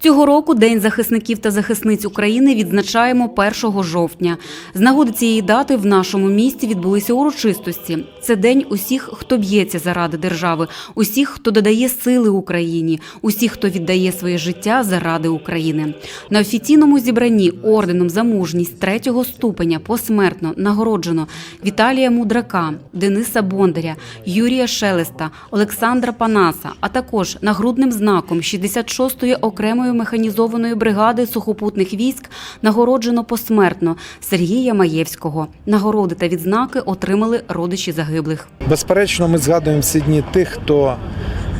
Цього року День захисників та захисниць України відзначаємо 1 жовтня. З нагоди цієї дати в нашому місті відбулися урочистості. Це день усіх, хто б'ється заради держави, усіх, хто додає сили Україні, усіх, хто віддає своє життя заради України. На офіційному зібранні орденом за мужність третього ступеня посмертно нагороджено Віталія Мудрака, Дениса Бондаря, Юрія Шелеста, Олександра Панаса, а також нагрудним знаком 66-ї окремої механізованої бригади сухопутних військ нагороджено посмертно Сергія Маєвського. Нагороди та відзнаки отримали родичі загиблих. Безперечно, ми згадуємо всі дні тих, хто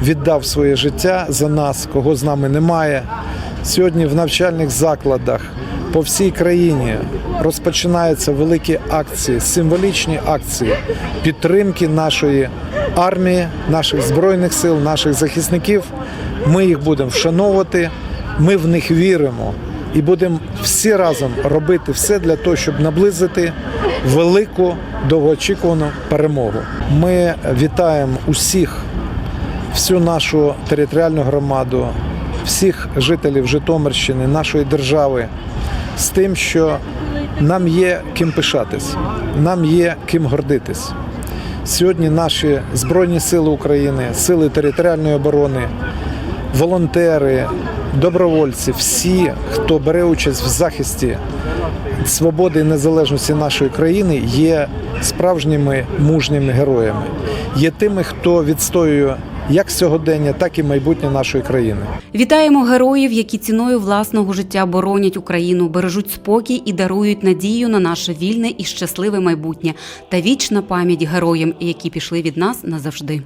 віддав своє життя за нас, кого з нами немає. Сьогодні в навчальних закладах по всій країні розпочинаються великі акції, символічні акції підтримки нашої армії, наших збройних сил, наших захисників. Ми їх будемо вшановувати, ми в них віримо і будемо всі разом робити все для того, щоб наблизити велику довгоочікувану перемогу. Ми вітаємо усіх, всю нашу територіальну громаду, всіх жителів Житомирщини, нашої держави з тим, що нам є ким пишатись, нам є ким гордитись. Сьогодні наші Збройні Сили України, сили територіальної оборони, волонтери, добровольці, всі, хто бере участь в захисті свободи і незалежності нашої країни, є справжніми мужніми героями, є тими, хто відстоює як сьогодення, так і майбутнє нашої країни. Вітаємо героїв, які ціною власного життя боронять Україну, бережуть спокій і дарують надію на наше вільне і щасливе майбутнє та вічна пам'ять героям, які пішли від нас назавжди.